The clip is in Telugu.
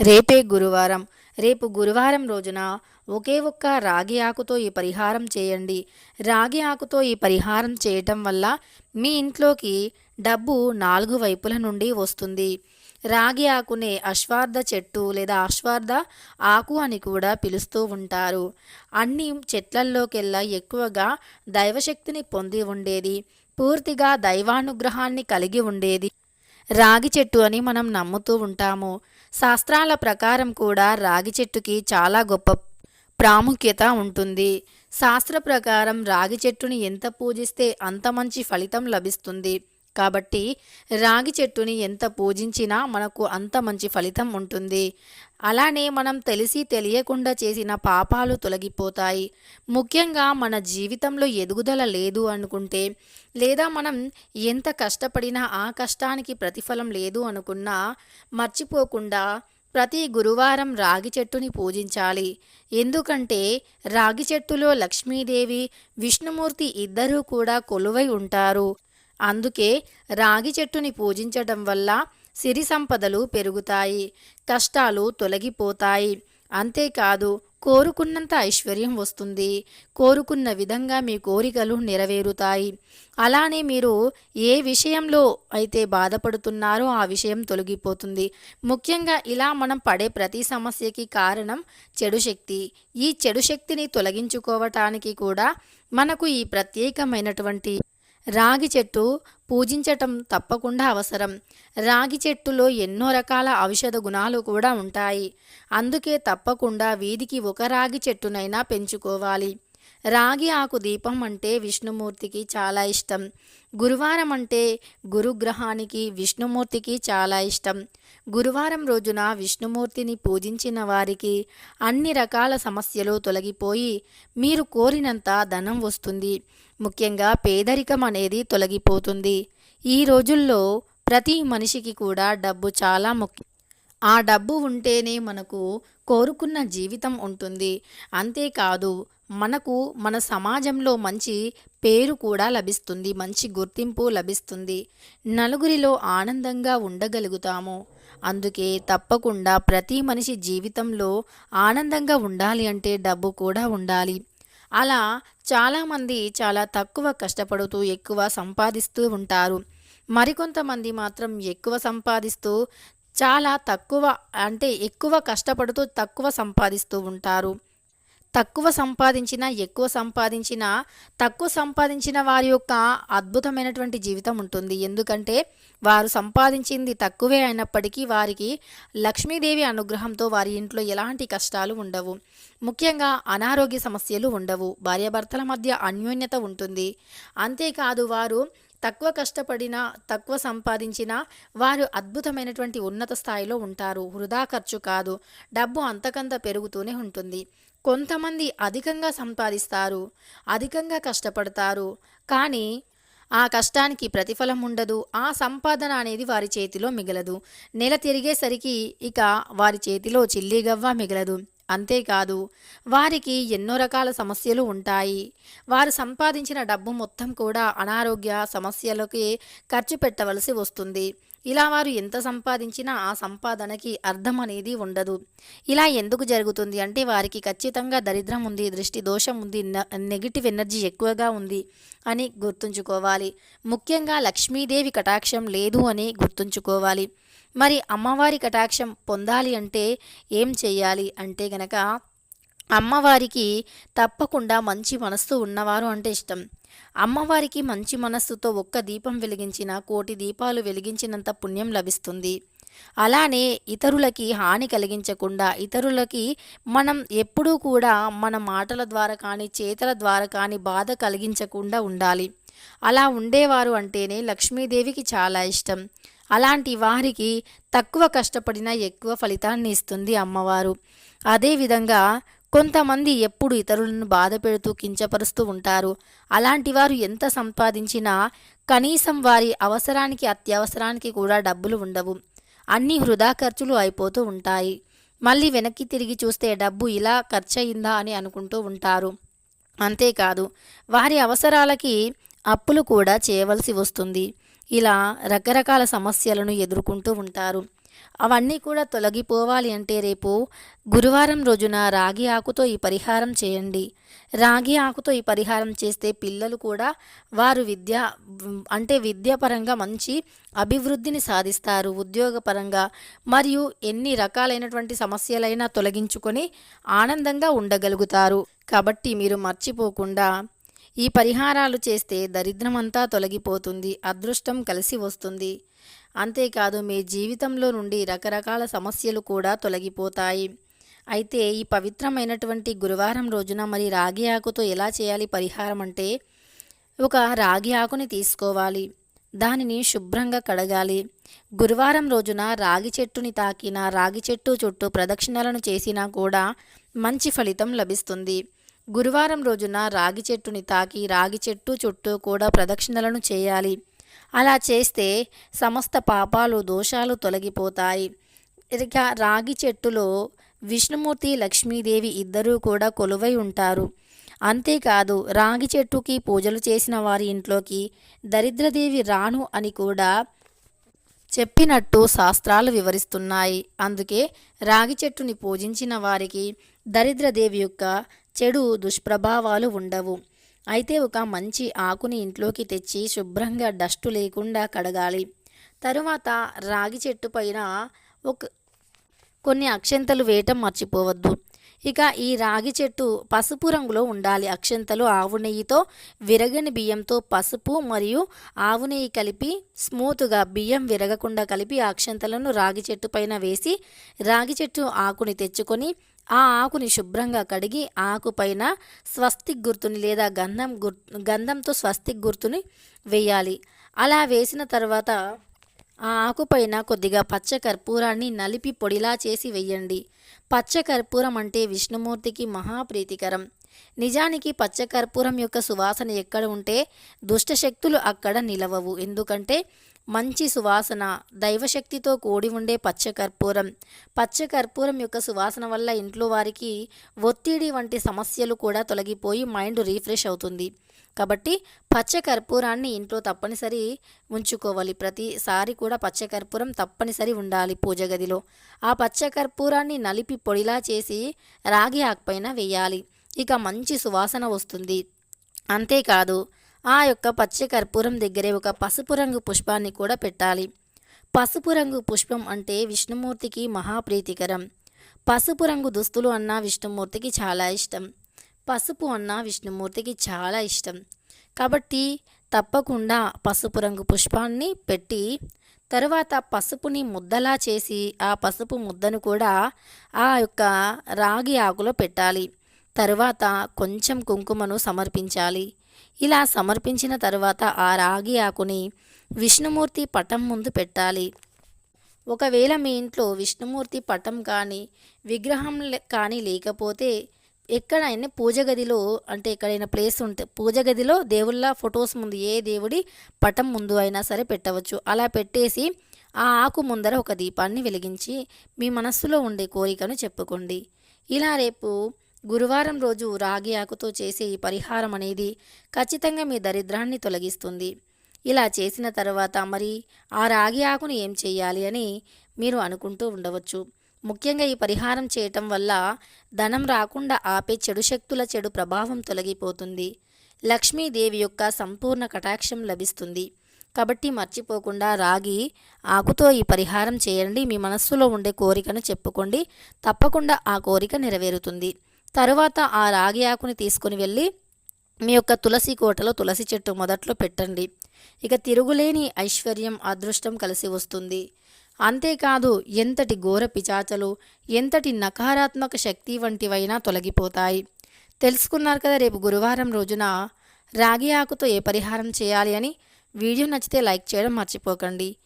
రేపే గురువారం. రేపు గురువారం రోజున ఒకే ఒక్క రాగి ఆకుతో ఈ పరిహారం చేయండి. రాగి ఆకుతో ఈ పరిహారం చేయటం వల్ల మీ ఇంట్లోకి డబ్బు నాలుగు వైపుల నుండి వస్తుంది. రాగి ఆకునే అశ్వార్థ చెట్టు లేదా అశ్వార్థ ఆకు అని కూడా పిలుస్తూ ఉంటారు. అన్ని చెట్లల్లోకెల్లా ఎక్కువగా దైవశక్తిని పొంది ఉండేది. పూర్తిగా దైవానుగ్రహాన్ని కలిగి ఉండేది. రాగి చెట్టు అని మనం నమ్ముతూ ఉంటాము. శాస్త్రాల ప్రకారం కూడా రాగి చెట్టుకి చాలా గొప్ప ప్రాముఖ్యత ఉంటుంది. శాస్త్ర ప్రకారం రాగి చెట్టుని ఎంత పూజిస్తే అంత మంచి ఫలితం లభిస్తుంది. కాబట్టి రాగి చెట్టుని ఎంత పూజించినా మనకు అంత మంచి ఫలితం ఉంటుంది. అలానే మనం తెలిసి తెలియకుండా చేసిన పాపాలు తొలగిపోతాయి. ముఖ్యంగా మన జీవితంలో ఎదుగుదల లేదు అనుకుంటే లేదా మనం ఎంత కష్టపడినా ఆ కష్టానికి ప్రతిఫలం లేదు అనుకున్నా మర్చిపోకుండా ప్రతి గురువారం రాగి చెట్టుని పూజించాలి. ఎందుకంటే రాగి చెట్టులో లక్ష్మీదేవి విష్ణుమూర్తి ఇద్దరూ కూడా కొలువై ఉంటారు. అందుకే రాగి చెట్టుని పూజించడం వల్ల సిరి సంపదలు పెరుగుతాయి కష్టాలు తొలగిపోతాయి. అంతేకాదు కోరుకున్నంత ఐశ్వర్యం వస్తుంది. కోరుకున్న విధంగా మీ కోరికలు నెరవేరుతాయి. అలానే మీరు ఏ విషయంలో అయితే బాధపడుతున్నారో ఆ విషయం తొలగిపోతుంది. ముఖ్యంగా ఇలా మనం పడే ప్రతి సమస్యకి కారణం చెడు శక్తి. ఈ చెడు శక్తిని తొలగించుకోవటానికి కూడా మనకు ఈ ప్రత్యేకమైనటువంటి రాగి చెట్టు పూజించటం తప్పకుండా అవసరం. రాగి చెట్టులో ఎన్నో రకాల ఔషధ గుణాలు కూడా ఉంటాయి. అందుకే తప్పకుండా వీధికి ఒక రాగి చెట్టునైనా పెంచుకోవాలి. రాగి ఆకు దీపం అంటే విష్ణుమూర్తికి చాలా ఇష్టం. గురువారం అంటే గురుగ్రహానికి విష్ణుమూర్తికి చాలా ఇష్టం. గురువారం రోజున విష్ణుమూర్తిని పూజించిన వారికి అన్ని రకాల సమస్యలు తొలగిపోయి మీరు కోరినంత ధనం వస్తుంది. ముఖ్యంగా పేదరికం అనేది తొలగిపోతుంది. ఈ రోజుల్లో ప్రతి మనిషికి కూడా డబ్బు చాలా ముఖ్యం. ఆ డబ్బు ఉంటేనే మనకు కోరుకున్న జీవితం ఉంటుంది. అంతేకాదు మనకు మన సమాజంలో మంచి పేరు కూడా లభిస్తుంది మంచి గుర్తింపు లభిస్తుంది. నలుగురిలో ఆనందంగా ఉండగలుగుతాము. అందుకే తప్పకుండా ప్రతి మనిషి జీవితంలో ఆనందంగా ఉండాలి అంటే డబ్బు కూడా ఉండాలి. అలా చాలామంది చాలా తక్కువ కష్టపడుతూ ఎక్కువ సంపాదిస్తూ ఉంటారు. మరికొంతమంది మాత్రం ఎక్కువ సంపాదిస్తూ చాలా తక్కువ అంటే ఎక్కువ కష్టపడుతూ తక్కువ సంపాదిస్తూ ఉంటారు. తక్కువ సంపాదించిన ఎక్కువ సంపాదించిన తక్కువ సంపాదించిన వారి యొక్క అద్భుతమైనటువంటి జీవితం ఉంటుంది. ఎందుకంటే వారు సంపాదించింది తక్కువే అయినప్పటికీ వారికి లక్ష్మీదేవి అనుగ్రహంతో వారి ఇంట్లో ఎలాంటి కష్టాలు ఉండవు. ముఖ్యంగా అనారోగ్య సమస్యలు ఉండవు. భార్యాభర్తల మధ్య అన్యోన్యత ఉంటుంది. అంతేకాదు వారు తక్కువ కష్టపడినా తక్కువ సంపాదించినా వారు అద్భుతమైనటువంటి ఉన్నత స్థాయిలో ఉంటారు. వృధా ఖర్చు కాదు. డబ్బు అంతకంత పెరుగుతూనే ఉంటుంది. కొంతమంది అధికంగా సంపాదిస్తారు అధికంగా కష్టపడతారు. కానీ ఆ కష్టానికి ప్రతిఫలం ఉండదు. ఆ సంపాదన అనేది వారి చేతిలో మిగలదు. నెల తిరిగేసరికి ఇక వారి చేతిలో చిల్లిగవ్వ మిగలదు. అంతేకాదు వారికి ఎన్నో రకాల సమస్యలు ఉంటాయి. వారు సంపాదించిన డబ్బు మొత్తం కూడా అనారోగ్య సమస్యలకి ఖర్చు పెట్టవలసి వస్తుంది. ఇలా వారు ఎంత సంపాదించినా ఆ సంపాదనకి అర్థం అనేది ఉండదు. ఇలా ఎందుకు జరుగుతుంది అంటే వారికి ఖచ్చితంగా దరిద్రం ఉంది దృష్టి దోషం ఉంది నెగిటివ్ ఎనర్జీ ఎక్కువగా ఉంది అని గుర్తుంచుకోవాలి. ముఖ్యంగా లక్ష్మీదేవి కటాక్షం లేదు అని గుర్తుంచుకోవాలి. మరి అమ్మవారి కటాక్షం పొందాలి అంటే ఏం చేయాలి? అంటే గనక అమ్మవారికి తప్పకుండా మంచి మనస్సు ఉన్నవారు అంటే ఇష్టం. అమ్మవారికి మంచి మనస్సుతో ఒక్క దీపం వెలిగించిన కోటి దీపాలు వెలిగించినంత పుణ్యం లభిస్తుంది. అలానే ఇతరులకి హాని కలిగించకుండా ఇతరులకి మనం ఎప్పుడూ కూడా మన మాటల ద్వారా కానీ చేతల ద్వారా కానీ బాధ కలిగించకుండా ఉండాలి. అలా ఉండేవారు అంటేనే లక్ష్మీదేవికి చాలా ఇష్టం. అలాంటి వారికి తక్కువ కష్టపడినా ఎక్కువ ఫలితాన్ని ఇస్తుంది అమ్మవారు. అదేవిధంగా కొంతమంది ఎప్పుడు ఇతరులను బాధ పెడుతూ కించపరుస్తూ ఉంటారు. అలాంటి వారు ఎంత సంపాదించినా కనీసం వారి అవసరానికి అత్యవసరానికి కూడా డబ్బులు ఉండవు. అన్ని వృధా ఖర్చులు అయిపోతూ ఉంటాయి. మళ్ళీ వెనక్కి తిరిగి చూస్తే డబ్బు ఇలా ఖర్చయిందా అని అనుకుంటూ ఉంటారు. అంతేకాదు వారి అవసరాలకి అప్పులు కూడా చేయవలసి వస్తుంది. ఇలా రకరకాల సమస్యలను ఎదుర్కొంటూ ఉంటారు. అవన్నీ కూడా తొలగిపోవాలి అంటే రేపు గురువారం రోజున రాగి ఆకుతో ఈ పరిహారం చేయండి. రాగి ఆకుతో ఈ పరిహారం చేస్తే పిల్లలు కూడా వారు విద్య అంటే విద్యాపరంగా మంచి అభివృద్ధిని సాధిస్తారు. ఉద్యోగపరంగా మరియు ఎన్ని రకాలైనటువంటి సమస్యలైనా తొలగించుకొని ఆనందంగా ఉండగలుగుతారు. కాబట్టి మీరు మర్చిపోకుండా ఈ పరిహారాలు చేస్తే దరిద్రమంతా తొలగిపోతుంది అదృష్టం కలిసి వస్తుంది. అంతేకాదు మీ జీవితంలో నుండి రకరకాల సమస్యలు కూడా తొలగిపోతాయి. అయితే ఈ పవిత్రమైనటువంటి గురువారం రోజున మరి రాగి ఆకుతో ఎలా చేయాలి పరిహారం అంటే ఒక రాగి ఆకుని తీసుకోవాలి. దానిని శుభ్రంగా కడగాలి. గురువారం రోజున రాగి చెట్టుని తాకిన రాగి చెట్టు చుట్టూ ప్రదక్షిణలను చేసినా కూడా మంచి ఫలితం లభిస్తుంది. గురువారం రోజున రాగి చెట్టుని తాకి రాగి చెట్టు చుట్టూ కూడా ప్రదక్షిణలను చేయాలి. అలా చేస్తే సమస్త పాపాలు దోషాలు తొలగిపోతాయి. ఇక రాగి చెట్టులో విష్ణుమూర్తి లక్ష్మీదేవి ఇద్దరూ కూడా కొలువై ఉంటారు. అంతేకాదు రాగి చెట్టుకి పూజలు చేసిన వారి ఇంట్లోకి దరిద్రదేవి రాను అని కూడా చెప్పినట్టు శాస్త్రాలు వివరిస్తున్నాయి. అందుకే రాగి చెట్టుని పూజించిన వారికి దరిద్రదేవి యొక్క చెడు దుష్ప్రభావాలు ఉండవు. అయితే ఒక మంచి ఆకుని ఇంట్లోకి తెచ్చి శుభ్రంగా డస్టు లేకుండా కడగాలి. తరువాత రాగి చెట్టు పైన ఒక కొన్ని అక్షంతలు వేయటం మర్చిపోవద్దు. ఇక ఈ రాగి చెట్టు పసుపు రంగులో ఉండాలి. అక్షంతలు ఆవు నెయ్యితో విరగని బియ్యంతో పసుపు మరియు ఆవు నెయ్యి కలిపి స్మూత్గా బియ్యం విరగకుండా కలిపి అక్షంతలను రాగి చెట్టు పైన వేసి రాగి చెట్టు ఆకుని తెచ్చుకొని ఆ ఆకుని శుభ్రంగా కడిగి ఆకుపైన స్వస్తిక్ గుర్తుని లేదా గంధం గుర్ గంధంతో స్వస్తిక్ గుర్తుని వేయాలి. అలా వేసిన తర్వాత ఆ ఆకుపైన కొద్దిగా పచ్చ కర్పూరాన్ని నలిపి పొడిలా చేసి వెయ్యండి పచ్చ కర్పూరం అంటే విష్ణుమూర్తికి మహాప్రీతికరం. నిజానికి పచ్చ కర్పూరం యొక్క సువాసన ఎక్కడ ఉంటే దుష్టశక్తులు అక్కడ నిలవవు. ఎందుకంటే మంచి సువాసన దైవశక్తితో కూడి ఉండే పచ్చ కర్పూరం పచ్చ కర్పూరం యొక్క సువాసన వల్ల ఇంట్లో వారికి ఒత్తిడి వంటి సమస్యలు కూడా తొలగిపోయి మైండ్ రీఫ్రెష్ అవుతుంది. కాబట్టి పచ్చ కర్పూరాన్ని ఇంట్లో తప్పనిసరి ఉంచుకోవాలి. ప్రతిసారి కూడా పచ్చ కర్పూరం తప్పనిసరి ఉండాలి పూజ గదిలో. ఆ పచ్చ కర్పూరాన్ని నలిపి పొడిలా చేసి రాగి ఆకుపైన వేయాలి. ఇక మంచి సువాసన వస్తుంది. అంతేకాదు ఆ యొక్క పచ్చ కర్పూరం దగ్గరే ఒక పసుపు రంగు పుష్పాన్ని కూడా పెట్టాలి. పసుపు రంగు పుష్పం అంటే విష్ణుమూర్తికి మహాప్రీతికరం. పసుపు రంగు దుస్తులు అన్న విష్ణుమూర్తికి చాలా ఇష్టం. పసుపు అన్న విష్ణుమూర్తికి చాలా ఇష్టం. కాబట్టి తప్పకుండా పసుపు రంగు పుష్పాన్ని పెట్టి తరువాత పసుపుని ముద్దలా చేసి ఆ పసుపు ముద్దను కూడా ఆ యొక్క రాగి ఆకులో పెట్టాలి. తరువాత కొంచెం కుంకుమను సమర్పించాలి. ఇలా సమర్పించిన తరువాత ఆ రాగి ఆకుని విష్ణుమూర్తి పటం ముందు పెట్టాలి. ఒకవేళ మీ ఇంట్లో విష్ణుమూర్తి పటం కానీ విగ్రహం కానీ లేకపోతే ఎక్కడైనా పూజ గదిలో అంటే ఎక్కడైనా ప్లేస్ ఉంటే పూజ గదిలో దేవుళ్ళ ఫొటోస్ ముందు ఏ దేవుడి పటం ముందు అయినా సరే పెట్టవచ్చు. అలా పెట్టేసి ఆ ఆకు ముందర ఒక దీపాన్ని వెలిగించి మీ మనస్సులో ఉండే కోరికను చెప్పుకోండి. ఇలా రేపు గురువారం రోజు రాగి ఆకుతో చేసే ఈ పరిహారం అనేది ఖచ్చితంగా మీ దరిద్రాన్ని తొలగిస్తుంది. ఇలా చేసిన తర్వాత మరి ఆ రాగి ఆకును ఏం చేయాలి అని మీరు అనుకుంటూ ఉండవచ్చు. ముఖ్యంగా ఈ పరిహారం చేయటం వల్ల ధనం రాకుండా ఆపే చెడు శక్తుల చెడు ప్రభావం తొలగిపోతుంది. లక్ష్మీదేవి యొక్క సంపూర్ణ కటాక్షం లభిస్తుంది. కాబట్టి మర్చిపోకుండా రాగి ఆకుతో ఈ పరిహారం చేయండి. మీ మనస్సులో ఉండే కోరికను చెప్పుకోండి. తప్పకుండా ఆ కోరిక నెరవేరుతుంది. తరువాత ఆ రాగి ఆకుని తీసుకుని వెళ్ళి మీ యొక్క తులసి కోటలో తులసి చెట్టు మొదట్లో పెట్టండి. ఇక తిరుగులేని ఐశ్వర్యం అదృష్టం కలిసి వస్తుంది. అంతేకాదు ఎంతటి ఘోర పిచాచలు ఎంతటి నకారాత్మక శక్తి వంటివైనా తొలగిపోతాయి. తెలుసుకున్నారు కదా రేపు గురువారం రోజున రాగి ఆకుతో ఏ పరిహారం చేయాలి అని? వీడియో నచ్చితే లైక్ చేయడం మర్చిపోకండి.